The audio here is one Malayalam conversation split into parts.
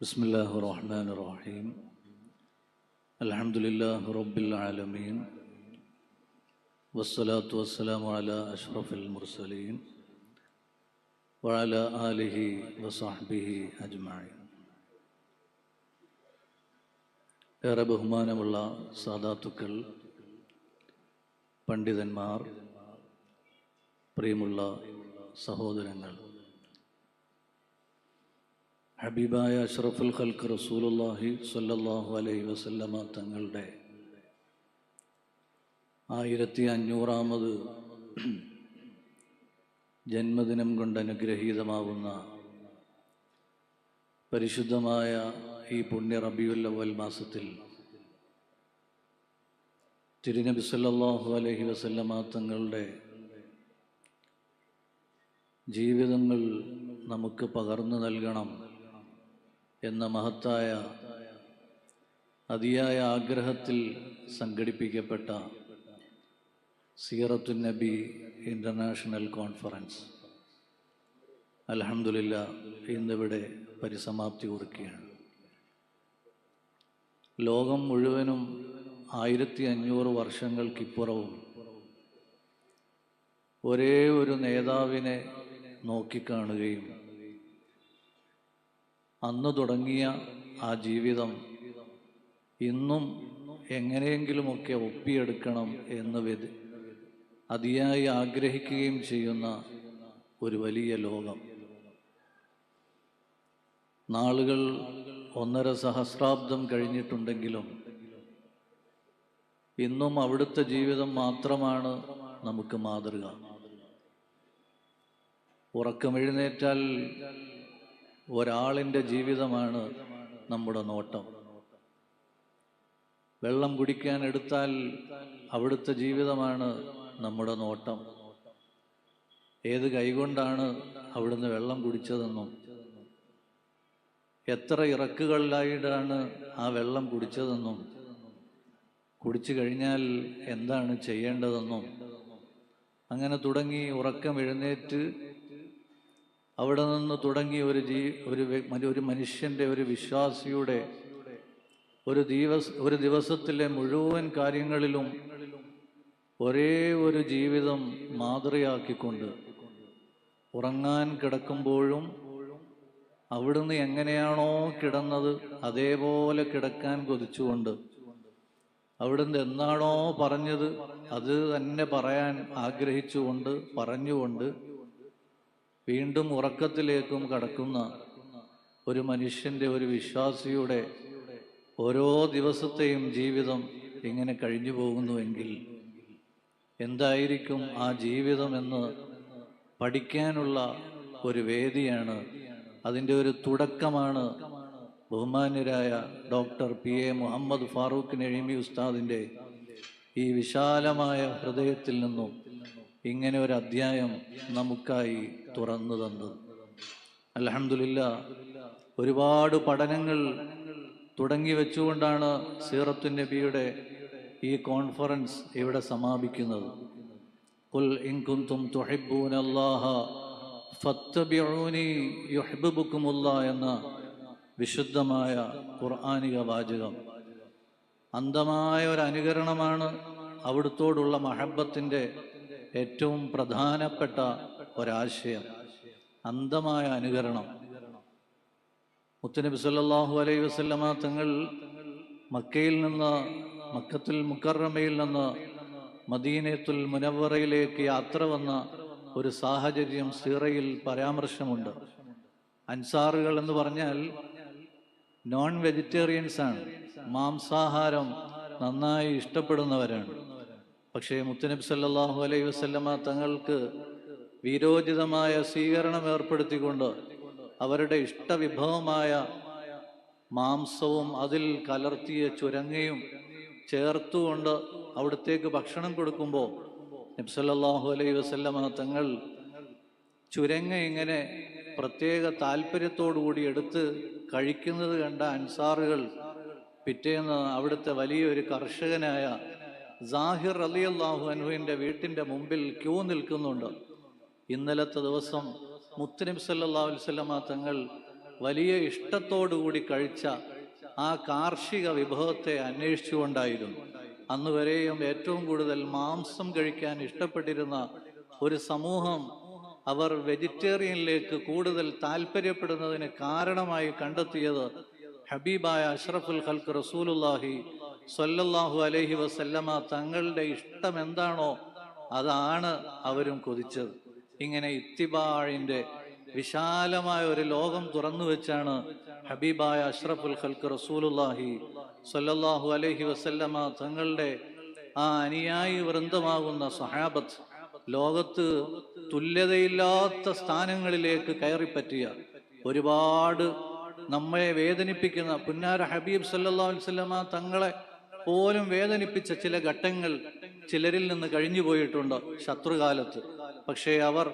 بسم الله الرحمن الرحيم الحمد لله رب العالمين والصلاة والسلام على أشرف المرسلين وعلى آله وصحبه أجمعين ഏറെ ബഹുമാനമുള്ള സാദാത്തുക്കൾ പണ്ഡിതന്മാർ പ്രിയമുള്ള സഹോദരങ്ങൾ ഹബീബായ അഷ്റഫുൽ ഖൽക്ക് റസൂലുല്ലാഹി സ്വല്ലല്ലാഹു അലൈഹി വസല്ലമ തങ്ങളുടെ ആയിരത്തി അഞ്ഞൂറാമത് ജന്മദിനം കൊണ്ട് അനുഗ്രഹീതമാവുന്ന പരിശുദ്ധമായ ഈ പുണ്യ റബിയുൽ അവൽ മാസത്തിൽ തിരുനബി സല്ലല്ലാഹു അലൈഹി വസല്ലമ തങ്ങളുടെ ജീവിതങ്ങൾ നമുക്ക് പകർന്നു നൽകണം. എന്ന മഹത്തായ അതിയായ ആഗ്രഹത്തിൽ സംഘടിപ്പിക്കപ്പെട്ട സീറത്തു നബി ഇന്റർനാഷണൽ കോൺഫറൻസ്. അലഹമുല്ല ഇന്നിവിടെ പരിസമാപ്തി കുറിക്കുകയാണ്. ലോകം മുഴുവനും ആയിരത്തി അഞ്ഞൂറ് വർഷങ്ങൾക്കിപ്പുറവും ഒരേ ഒരു നേതാവിനെ നോക്കിക്കാണുകയും അന്ന് തുടങ്ങിയ ആ ജീവിതം ഇന്നും എങ്ങനെയെങ്കിലുമൊക്കെ ഒപ്പിയെടുക്കണം എന്ന് വ്യതി അതിയായി ആഗ്രഹിക്കുകയും ചെയ്യുന്ന ഒരു വലിയ ലോകം. നാളുകൾ ഒന്നര സഹസ്രാബ്ദം കഴിഞ്ഞിട്ടുണ്ടെങ്കിലും ഇന്നും അവിടുത്തെ ജീവിതം മാത്രമാണ് നമുക്ക് മാതൃക. ഉറക്കമെഴുന്നേറ്റാൽ ഒരാളിന്റെ ജീവിതമാണ് നമ്മുടെ നോട്ടം. വെള്ളം കുടിക്കാൻ എടുത്താൽ അവിടുത്തെ ജീവിതമാണ് നമ്മുടെ നോട്ടം. ഏത് കൈകൊണ്ടാണ് അവിടുന്ന് വെള്ളം കുടിച്ചതെന്നും എത്ര ഇറക്കുകളിലായിട്ടാണ് ആ വെള്ളം കുടിച്ചതെന്നും കുടിച്ചു കഴിഞ്ഞാൽ എന്താണ് ചെയ്യേണ്ടതെന്നും. അങ്ങനെ തുടങ്ങി ഉറക്കം എഴുന്നേറ്റ് അവിടെ നിന്ന് തുടങ്ങി ഒരു ജീ ഒരു ഒരു മനുഷ്യന്റെ ഒരു വിശ്വാസിയുടെ ഒരു ദിവസ ഒരു ദിവസത്തിലെ മുഴുവൻ കാര്യങ്ങളിലും ഒരേ ഒരു ജീവിതം മാതൃകയാക്കിക്കൊണ്ട് ഉറങ്ങാൻ കിടക്കുമ്പോഴും അവിടുന്ന് എങ്ങനെയാണോ കിടന്നത് അതേപോലെ കിടക്കാൻ കൊതിച്ചുകൊണ്ട് അവിടുന്ന് എന്താണോ പറഞ്ഞത് അത് തന്നെ പറയാൻ ആഗ്രഹിച്ചുകൊണ്ട് പറഞ്ഞുകൊണ്ട് വീണ്ടും ഉറക്കത്തിലേക്കും കടക്കുന്ന ഒരു മനുഷ്യന്റെ ഒരു വിശ്വാസിയുടെ ഓരോ ദിവസത്തെയും ജീവിതം ഇങ്ങനെ കഴിഞ്ഞു പോകുന്നുവെങ്കിൽ എന്തായിരിക്കും ആ ജീവിതം എന്ന് പഠിക്കാനുള്ള ഒരു വേദിയാണ്. അതിന്റെ ഒരു തുടക്കമാണ് ബഹുമാന്യരായ doctor P A Muhammad Farooq നഴീമി ഉസ്താദിന്റെ ഈ വിശാലമായ ഹൃദയത്തിൽ നിന്നും ഇങ്ങനെ ഒരു അധ്യായം നമുക്കായി തുറന്നു തന്നു. അലഹമില്ല ഒരുപാട് പഠനങ്ങൾ തുടങ്ങി വെച്ചുകൊണ്ടാണ് സീറത്തു നബിയുടെ ഈ കോൺഫറൻസ് ഇവിടെ സമാപിക്കുന്നത്. ഇൻ കുന്തും തുഹിബ്ബൂന അല്ലാഹ ഫത്തബിഊനി യുഹിബ്ബുക്കുമുല്ലാ എന്ന വിശുദ്ധമായ ഖുർആാനിക വാചകം. അന്തമായ ഒരു അനുകരണമാണ് അവിടുത്തോടുള്ള മഹബത്തിന്റെ ഏറ്റവും പ്രധാനപ്പെട്ട ഒരാശയം അന്ധമായ അനുകരണം. മുത്തനബി സല്ലാഹു അലൈഹി വസല്ലമ തങ്ങൾ മക്കയിൽ നിന്ന് മക്കത്തുൽ മുക്കറമയിൽ നിന്ന് മദീനത്തുൽ മുനവറയിലേക്ക് യാത്ര വന്ന ഒരു സാഹചര്യം സീറയിൽ പരാമർശമുണ്ട്. അൻസാറുകൾ എന്ന് പറഞ്ഞാൽ നോൺ വെജിറ്റേറിയൻസ് ആണ്. മാംസാഹാരം നന്നായി ഇഷ്ടപ്പെടുന്നവരാണ്. പക്ഷേ മുത്തനബി സല്ലാഹു അലൈഹി വസല്ലമ തങ്ങൾക്ക് വീരോചിതമായ സ്വീകരണം ഏർപ്പെടുത്തിക്കൊണ്ട് അവരുടെ ഇഷ്ടവിഭവമായ മാംസവും അതിൽ കലർത്തിയ ചുരങ്ങയും ചേർത്തുകൊണ്ട് അവിടത്തേക്ക് ഭക്ഷണം കൊടുക്കുമ്പോൾ നബ്സല്ലാഹു അലൈഹി വസല്ലമ തങ്ങൾ ചുരങ്ങ ഇങ്ങനെ പ്രത്യേക താല്പര്യത്തോടുകൂടി എടുത്ത് കഴിക്കുന്നത് കണ്ട അൻസാറുകൾ പിറ്റേന്ന് അവിടുത്തെ വലിയൊരു കർഷകനായ സാഹിർ അലി അള്ളാഹു അനുവിന്റെ വീട്ടിന്റെ മുമ്പിൽ ക്യൂ നിൽക്കുന്നുണ്ട്. ഇന്നലത്തെ ദിവസം മുത്തനിം വസല്ലമ തങ്ങൾ വലിയ ഇഷ്ടത്തോടുകൂടി കഴിച്ച ആ കാർഷിക വിഭവത്തെ അന്വേഷിച്ചുകൊണ്ടായിരുന്നു. അന്നുവരെയും ഏറ്റവും കൂടുതൽ മാംസം കഴിക്കാൻ ഇഷ്ടപ്പെട്ടിരുന്ന ഒരു സമൂഹം അവർ വെജിറ്റേറിയനിലേക്ക് കൂടുതൽ താല്പര്യപ്പെടുന്നതിന് കാരണമായി കണ്ടെത്തിയത് ഹബീബായ അഷ്റഫുൽ ഖൽക്ക് റസൂലുല്ലാഹി സ്വല്ലല്ലാഹു അലഹി വസല്ലമ തങ്ങളുടെ ഇഷ്ടം എന്താണോ അതാണ് അവരും കൊതിച്ചത്. ഇങ്ങനെ ഇത്തിബാഴിന്റെ വിശാലമായ ഒരു ലോകം തുറന്നു വെച്ചാണ് ഹബീബായ അഷ്റഫുൽ ഖൽക്ക് റസൂലുല്ലാഹി സ്വല്ലല്ലാഹു അലഹി വസല്ലമ തങ്ങളുടെ ആ അനുയായി വൃന്ദമാകുന്ന സഹാബത്ത് ലോകത്ത് തുല്യതയില്ലാത്ത സ്ഥാനങ്ങളിലേക്ക് കയറിപ്പറ്റിയ ഒരുപാട് നമ്മെ വേദനിപ്പിക്കുന്ന പുന്നാര ഹബീബ് സല്ലാ വല്ല തങ്ങളെ പോലും വേദനിപ്പിച്ച ചില ഘട്ടങ്ങൾ ചിലരിൽ നിന്ന് കഴിഞ്ഞു പോയിട്ടുണ്ട് ശത്രുകാലത്ത്. പക്ഷേ അവർ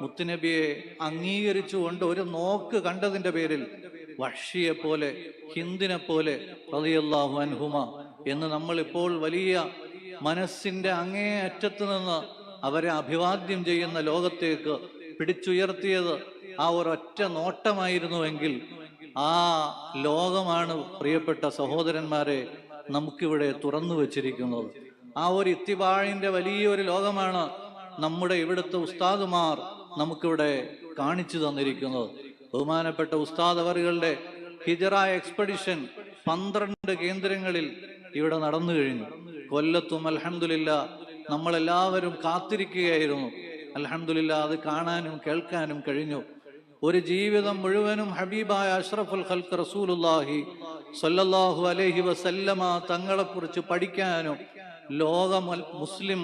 മുത്തുനബിയെ അംഗീകരിച്ചുകൊണ്ട് ഒരു നോക്ക് കണ്ടതിന്റെ പേരിൽ വഷിയെ പോലെ ഹിന്ദിനെ പോലെ റളിയല്ലാഹു അൻഹുമ എന്ന് നമ്മൾ ഇപ്പോൾ വലിയ മനസ്സിന്റെ അങ്ങേ അറ്റത്ത് നിന്ന് അവരെ അഭിവാദ്യം ചെയ്യുന്ന ലോകത്തേക്ക് പിടിച്ചുയർത്തിയത് ആ ഒരൊറ്റ നോട്ടമായിരുന്നുവെങ്കിൽ ആ ലോകമാണ് പ്രിയപ്പെട്ട സഹോദരന്മാരെ നമുക്കിവിടെ തുറന്നു വച്ചിരിക്കുന്നത്. ആ ഒരു ഇത്തിവാഴിന്റെ വലിയൊരു ലോകമാണ് നമ്മുടെ ഇവിടുത്തെ ഉസ്താദുമാർ നമുക്കിവിടെ കാണിച്ചു തന്നിരിക്കുന്നത്. ബഹുമാനപ്പെട്ട ഉസ്താദ് അവറുകളുടെ ഹിജറ എക്സ്പെഡിഷൻ പന്ത്രണ്ട് കേന്ദ്രങ്ങളിൽ ഇവിടെ നടന്നു കഴിഞ്ഞു. കൊല്ലത്തും അൽഹംദുലില്ല നമ്മളെല്ലാവരും കാത്തിരിക്കുകയായിരുന്നു. അൽഹംദുലില്ല അത് കാണാനും കേൾക്കാനും കഴിഞ്ഞു. ഒരു ജീവിതം മുഴുവനും ഹബീബായ അഷ്റഫുൽ ഖൽക്ക് റസൂലുല്ലാഹി സല്ലല്ലാഹു അലൈഹി വസല്ലമ തങ്ങളെക്കുറിച്ച് പഠിക്കാനും ലോക മുസ്ലിം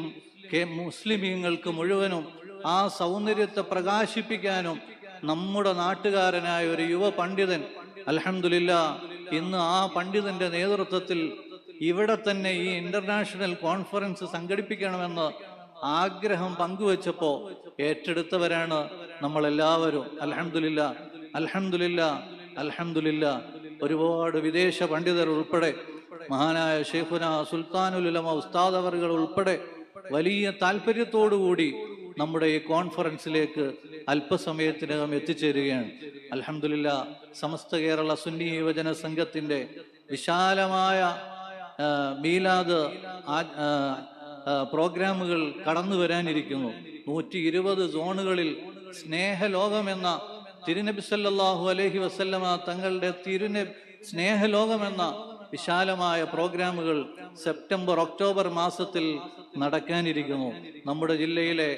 മുസ്ലിമീങ്ങൾക്ക് മുഴുവനും ആ സൗന്ദര്യത്തെ പ്രകാശിപ്പിക്കാനും നമ്മുടെ നാട്ടുകാരനായ ഒരു യുവ പണ്ഡിതൻ അലഹമില്ല ഇന്ന് ആ പണ്ഡിതന്റെ നേതൃത്വത്തിൽ ഇവിടെ തന്നെ ഈ ഇന്റർനാഷണൽ കോൺഫറൻസ് സംഘടിപ്പിക്കണമെന്ന് ആഗ്രഹം പങ്കുവച്ചപ്പോ ഏറ്റെടുത്തവരാണ് നമ്മളെല്ലാവരും അൽഹംദുലില്ല അൽഹംദുലില്ല അൽഹംദുലില്ല. ഒരുപാട് വിദേശ പണ്ഡിതർ ഉൾപ്പെടെ മഹാനായ ഷെയ്ഖുന സുൽത്താനുലമ ഉസ്താദ് അവറുകൾ ഉൾപ്പെടെ വലിയ താല്പര്യത്തോടുകൂടി നമ്മുടെ ഈ കോൺഫറൻസിലേക്ക് അല്പസമയത്തിനകം എത്തിച്ചേരുകയാണ്. അൽഹംദുലില്ല സമസ്ത കേരള സുന്നി യുവജന സംഘത്തിന്റെ വിശാലമായ മീലാദ് പ്രോഗ്രാമുകൾ കടന്നു വരാനിരിക്കുന്നു നൂറ്റി ഇരുപത് സോണുകളിൽ സ്നേഹലോകമെന്ന തിരുനബി സല്ലാഹു അലഹി വസല്ലമ തങ്ങളുടെ തിരുനബി സ്നേഹലോകമെന്ന വിശാലമായ പ്രോഗ്രാമുകൾ സെപ്റ്റംബർ ഒക്ടോബർ മാസത്തിൽ നടക്കാനിരിക്കുന്നു. നമ്മുടെ ജില്ലയിലെ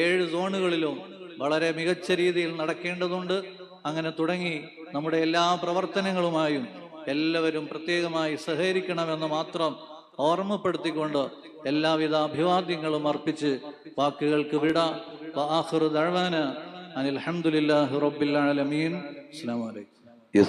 ഏഴ് സോണുകളിലും വളരെ മികച്ച രീതിയിൽ നടക്കേണ്ടതുണ്ട്. അങ്ങനെ തുടങ്ങി നമ്മുടെ എല്ലാ പ്രവർത്തനങ്ങളുമായും എല്ലാവരും പ്രത്യേകമായി സഹകരിക്കണമെന്ന് മാത്രം ഓർമ്മപ്പെടുത്തിക്കൊണ്ട് എല്ലാവിധ അഭിവാദ്യങ്ങളും അർപ്പിച്ച് വാക്കുകൾക്ക് വിട. വാഹുറു ദഴവാന് അനിൽ അഹമ്മദില്ലാഹി റബ്ബിൽ ആലമീൻ. അസ്സലാമു അലൈക്കും.